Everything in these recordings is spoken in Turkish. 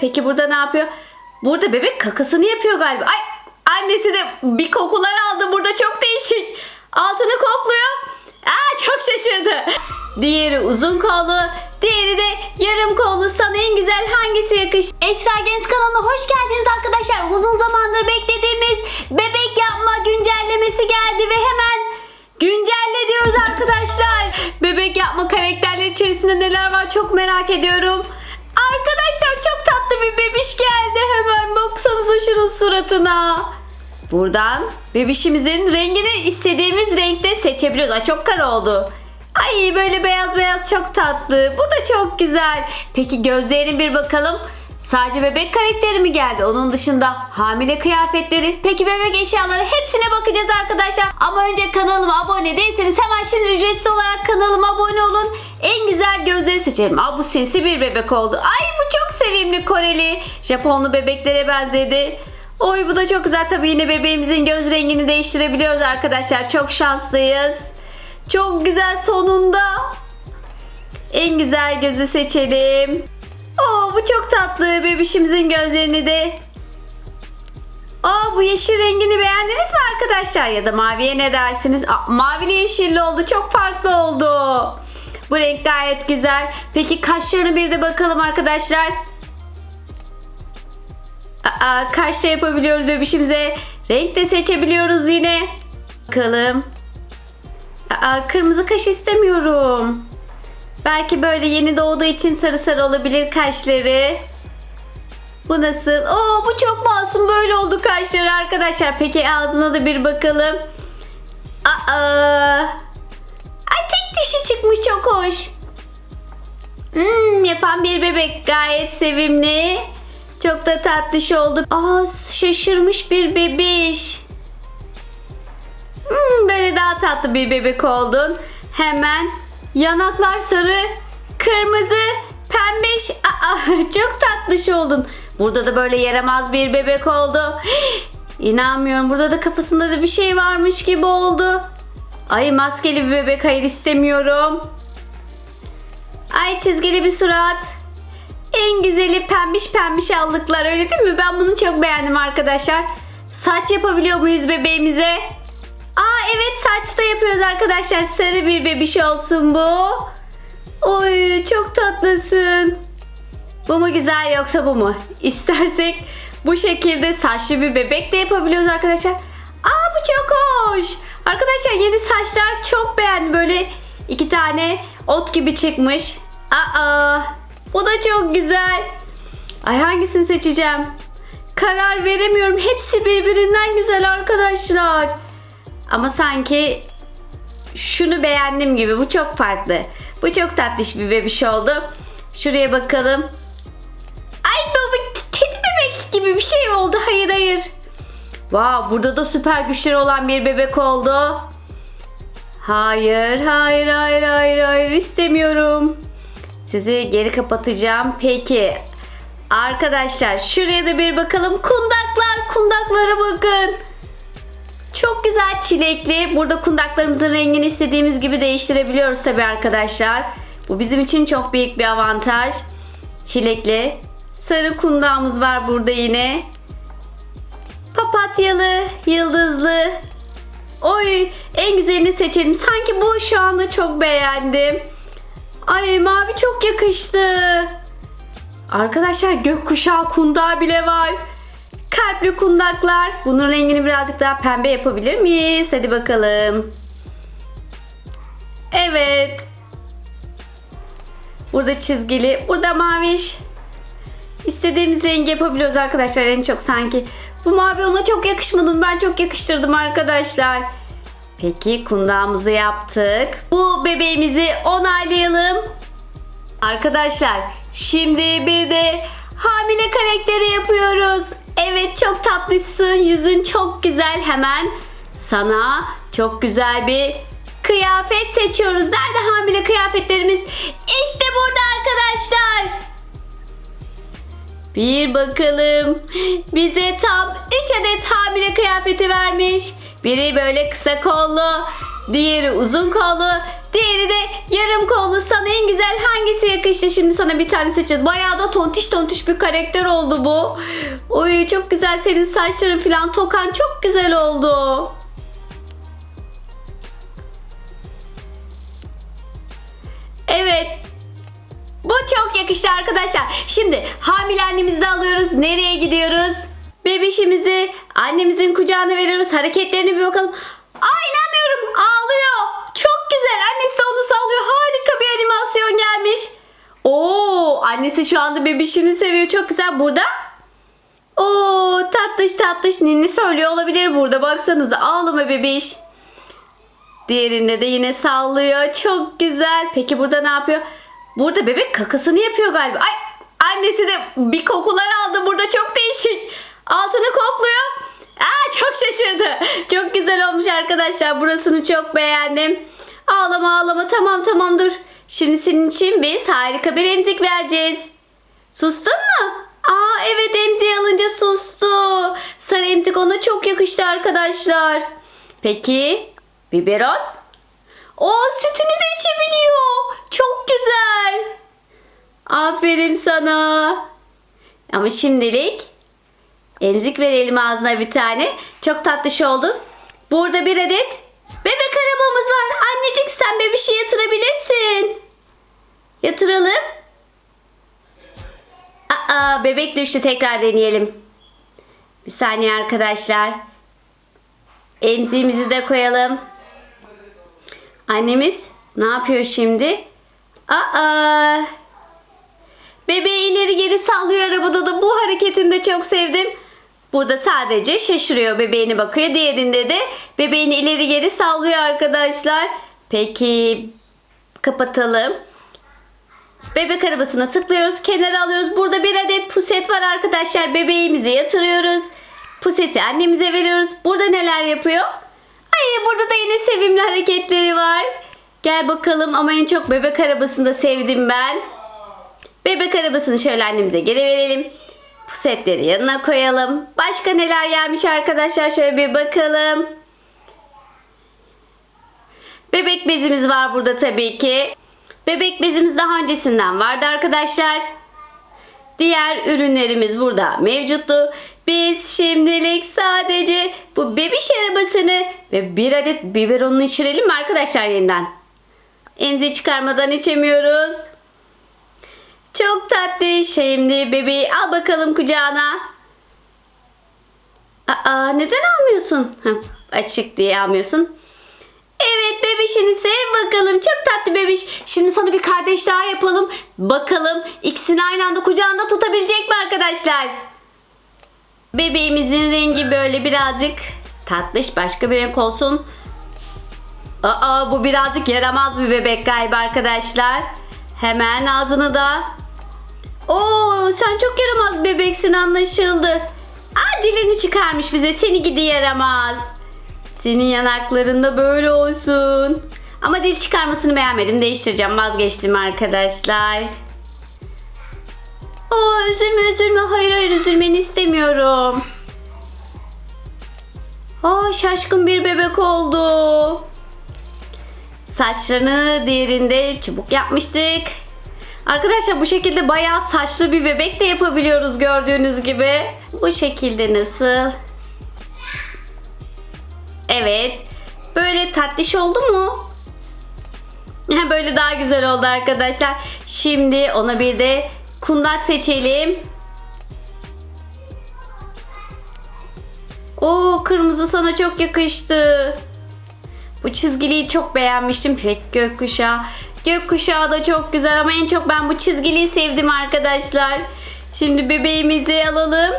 Peki burada ne yapıyor? Burada bebek kakasını yapıyor galiba. Ay annesi de bir kokular aldı burada çok değişik. Altını kokluyor. Aa çok şaşırdı. Diğeri uzun kollu, diğeri de yarım kollu. Sana en güzel hangisi yakıştı? Esra Genç kanalına hoş geldiniz arkadaşlar. Uzun zamandır beklediğimiz bebek yapma güncellemesi geldi ve hemen güncelle diyoruz arkadaşlar. Bebek yapma karakterler içerisinde neler var çok merak ediyorum. Arkadaşlar bir bebiş geldi. Hemen baksanıza şunun suratına. Buradan bebişimizin rengini istediğimiz renkte seçebiliyoruz. Ay çok kara oldu. Ay böyle beyaz beyaz çok tatlı. Bu da çok güzel. Peki gözlerine bir bakalım. Sadece bebek karakteri mi geldi? Onun dışında hamile kıyafetleri, peki bebek eşyaları hepsine bakacağız arkadaşlar. Ama önce kanalıma abone değilseniz hemen şimdi ücretsiz olarak kanalıma abone olun. En güzel gözleri seçelim. Aa bu sinsi bir bebek oldu. Ay bu çok sevimli Koreli. Japonlu bebeklere benzedi. Oy bu da çok güzel. Tabii yine bebeğimizin göz rengini değiştirebiliyoruz arkadaşlar. Çok şanslıyız. Çok güzel sonunda. En güzel gözü seçelim. Oo bu çok tatlı. Bebişimizin gözlerini de. Aa bu yeşil rengini beğendiniz mi arkadaşlar? Ya da maviye ne dersiniz? Aa, mavili yeşilli oldu. Çok farklı oldu. Bu renk gayet güzel. Peki kaşlarını bir de bakalım arkadaşlar. Aa, kaş da yapabiliyoruz bebişimize. Renk de seçebiliyoruz yine. Bakalım. Aa, kırmızı kaş istemiyorum. Belki böyle yeni doğduğu için sarı sarı olabilir kaşları. Bu nasıl? Oo bu çok masum böyle oldu kaşları arkadaşlar. Peki ağzına da bir bakalım. Aa. Ay tek dişi çıkmış çok hoş. Hmm, yapan bir bebek gayet sevimli. Çok da tatlış oldu. Aa şaşırmış bir bebiş. Hmm, böyle daha tatlı bir bebek oldun. Hemen yanaklar sarı, kırmızı, pembiş. Aa, çok tatlış oldun. Burada da böyle yaramaz bir bebek oldu. İnanmıyorum. Burada da kafasında da bir şey varmış gibi oldu. Ay maskeli bir bebek hayır istemiyorum. Ay çizgili bir surat. En güzeli pembiş pembiş allıklar öyle değil mi? Ben bunu çok beğendim arkadaşlar. Saç yapabiliyor muyuz bebeğimize? Evet saç da yapıyoruz arkadaşlar. Sarı bir bebiş olsun bu. Oy çok tatlısın. Bu mu güzel yoksa bu mu? İstersek bu şekilde saçlı bir bebek de yapabiliyoruz arkadaşlar. Aa bu çok hoş. Arkadaşlar yeni saçlar çok beğendim. Böyle iki tane ot gibi çıkmış. Aa bu da çok güzel. Ay hangisini seçeceğim? Karar veremiyorum. Hepsi birbirinden güzel arkadaşlar. Ama sanki şunu beğendim gibi. Bu çok farklı. Bu çok tatlış bir bebiş oldu. Şuraya bakalım. Ay bu kedi bebek gibi bir şey oldu. Hayır hayır. Wow, burada da süper güçleri olan bir bebek oldu. Hayır, hayır, hayır, hayır, hayır istemiyorum. Sizi geri kapatacağım. Peki. Arkadaşlar şuraya da bir bakalım. Kundaklar, kundaklara bakın. Çok güzel çilekli. Burada kundaklarımızın rengini istediğimiz gibi değiştirebiliyoruz tabii arkadaşlar. Bu bizim için çok büyük bir avantaj. Çilekli. Sarı kundağımız var burada yine. Papatyalı, yıldızlı. Oy en güzelini seçelim. Sanki bu şu anda çok beğendim. Ay mavi çok yakıştı. Arkadaşlar gökkuşağı kundağı bile var. Kalpli kundaklar. Bunun rengini birazcık daha pembe yapabilir miyiz? Hadi bakalım. Evet. Burada çizgili. Burada maviş. İstediğimiz rengi yapabiliyoruz arkadaşlar en çok sanki. Bu mavi ona çok yakışmadı. Ben çok yakıştırdım arkadaşlar. Peki kundağımızı yaptık. Bu bebeğimizi onaylayalım. Arkadaşlar şimdi bir de hamile karakteri yapıyoruz. Evet çok tatlısın. Yüzün çok güzel. Hemen sana çok güzel bir kıyafet seçiyoruz. Nerede hamile kıyafetlerimiz? İşte burada arkadaşlar. Bir bakalım. Bize tam 3 adet hamile kıyafeti vermiş. Biri böyle kısa kollu, diğeri uzun kollu, Diğeri de yarım kollu. Sana en güzel hangisi yakıştı? Şimdi sana bir tane seçeceğiz. Bayağı da tontiş tontiş bir karakter oldu bu. Oy çok güzel senin saçların falan tokan çok güzel oldu. Evet. Bu çok yakıştı arkadaşlar. Şimdi hamile annemizi de alıyoruz. Nereye gidiyoruz? Bebişimizi annemizin kucağına veriyoruz. Hareketlerine bir bakalım. Aa inanmıyorum. Ağlıyor. Çok güzel. Annesi de onu sallıyor. Harika bir animasyon gelmiş. Oo, annesi şu anda bebişini seviyor. Çok güzel. Burada Oo tatlış tatlış ninni söylüyor olabilir burada. Baksanıza ağlama bebiş. Diğerinde de yine sallıyor. Çok güzel. Peki burada ne yapıyor? Burada bebek kakasını yapıyor galiba. Ay annesi de bir kokular aldı burada çok değişik. Altını kokluyor. Aa çok şaşırdı. Çok güzel olmuş arkadaşlar. Burasını çok beğendim. Ağlama ağlama tamam tamam dur. Şimdi senin için biz harika bir emzik vereceğiz. Sustun mu? Aa evet emziği alınca sustu. Sarı emzik ona çok yakıştı arkadaşlar. Peki biberon? O sütünü de içebiliyor. Çok güzel. Aferin sana. Ama şimdilik emzik verelim ağzına bir tane. Çok tatlış oldun. Burada bir adet bebek arabamız var. Annecik sen bebişi yatırabilirsin. Yatıralım. Aa bebek düştü tekrar deneyelim. Bir saniye arkadaşlar. Emziğimizi de koyalım. Annemiz ne yapıyor şimdi? Aa! Bebeği ileri geri sallıyor arabada da bu hareketini de çok sevdim. Burada sadece şaşırıyor bebeğine bakıyor. Diğerinde de bebeğini ileri geri sallıyor arkadaşlar. Peki kapatalım. Bebek arabasına tıklıyoruz. Kenara alıyoruz. Burada bir adet puset var arkadaşlar. Bebeğimizi yatırıyoruz. Puseti annemize veriyoruz. Burada neler yapıyor? Ay burada da yine sevimli hareketleri var. Gel bakalım ama en çok bebek arabasını da sevdim ben. Bebek arabasını şöyle annemize geri verelim. Pusetleri yanına koyalım. Başka neler gelmiş arkadaşlar şöyle bir bakalım. Bebek bezimiz var burada tabii ki. Bebek bezimiz daha öncesinden vardı arkadaşlar. Diğer ürünlerimiz burada mevcuttu. Biz şimdilik sadece bu bebiş arabasını ve bir adet biberonunu içirelim mi arkadaşlar yeniden? Emzi çıkarmadan içemiyoruz. Çok tatlı. Şimdi bebeği al bakalım kucağına. Aa, neden almıyorsun? Açık diye almıyorsun. Evet bebişini sev bakalım. Çok tatlı bebiş. Şimdi sana bir kardeş daha yapalım. Bakalım ikisini aynı anda kucağında tutabilecek mi arkadaşlar? Bebeğimizin rengi böyle birazcık tatlış başka bir renk olsun. Aa bu birazcık yaramaz bir bebek galiba arkadaşlar. Hemen ağzını da. Oo sen çok yaramaz bebeksin anlaşıldı. Aa dilini çıkarmış bize seni gidi yaramaz. Senin yanaklarında böyle olsun. Ama dil çıkarmasını beğenmedim. Değiştireceğim. Vazgeçtim arkadaşlar. Oo üzülme üzülme. Hayır hayır üzülmeni istemiyorum. Aa şaşkın bir bebek oldu. Saçlarını diğerinde çubuk yapmıştık. Arkadaşlar bu şekilde bayağı saçlı bir bebek de yapabiliyoruz gördüğünüz gibi. Bu şekilde nasıl? Evet. Böyle tatlış oldu mu? Böyle daha güzel oldu arkadaşlar. Şimdi ona bir de kundak seçelim. Oo kırmızı sana çok yakıştı. Bu çizgiliyi çok beğenmiştim. Pek gökkuşağı. Gökkuşağı da çok güzel ama en çok ben bu çizgiliyi sevdim arkadaşlar. Şimdi bebeğimizi alalım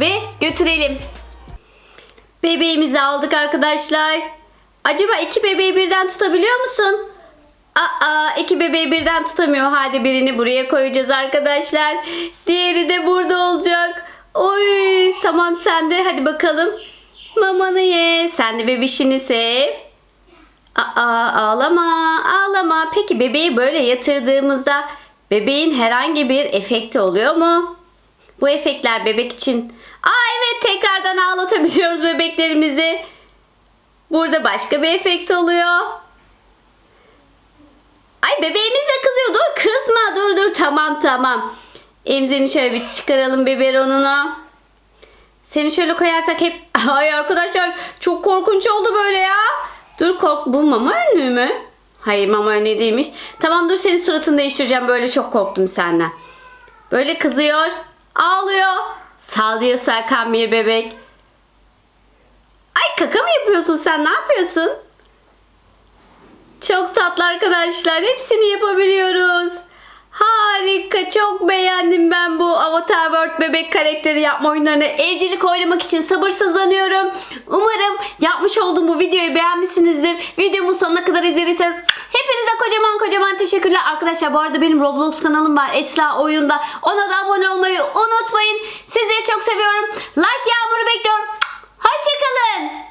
ve götürelim. Bebeğimizi aldık arkadaşlar. Acaba iki bebeği birden tutabiliyor musun? Aa iki bebeği birden tutamıyor. Hadi birini buraya koyacağız arkadaşlar. Diğeri de burada olacak. Oy tamam sen de hadi bakalım. Mamanı ye. Sen de bebişini sev. Aa ağlama ağlama. Peki bebeği böyle yatırdığımızda bebeğin herhangi bir efekti oluyor mu? Bu efektler bebek için. Aa evet tekrardan ağlatabiliyoruz bebeklerimizi. Burada başka bir efekt oluyor. Ay bebeğimiz de kızıyor. Dur kızma. Dur dur tamam tamam. Emzini şöyle bir çıkaralım biberonunu. Seni şöyle koyarsak hep... Ay arkadaşlar çok korkunç oldu böyle ya. Dur kork... Bu mama önlüğü mü? Hayır mama önlüğü değilmiş. Tamam dur senin suratını değiştireceğim. Böyle çok korktum senden. Böyle kızıyor. Ağlıyor. Sallıyor sarkan bir bebek. Ay kaka mı yapıyorsun sen? Ne yapıyorsun? Çok tatlı arkadaşlar. Hepsini yapabiliyoruz. Harika. Çok beğendim ben bu Avatar World bebek karakteri yapma oyunlarını. Evcilik oynamak için sabırsızlanıyorum. Umarım yapmış olduğum bu videoyu beğenmişsinizdir. Videomun sonuna kadar izlediyseniz hepinize kocaman kocaman teşekkürler. Arkadaşlar bu arada benim Roblox kanalım var. Esra Oyunda. Ona da abone olmayı unutmayın. Sizleri çok seviyorum. Like yağmuru bekliyorum. Hoşçakalın.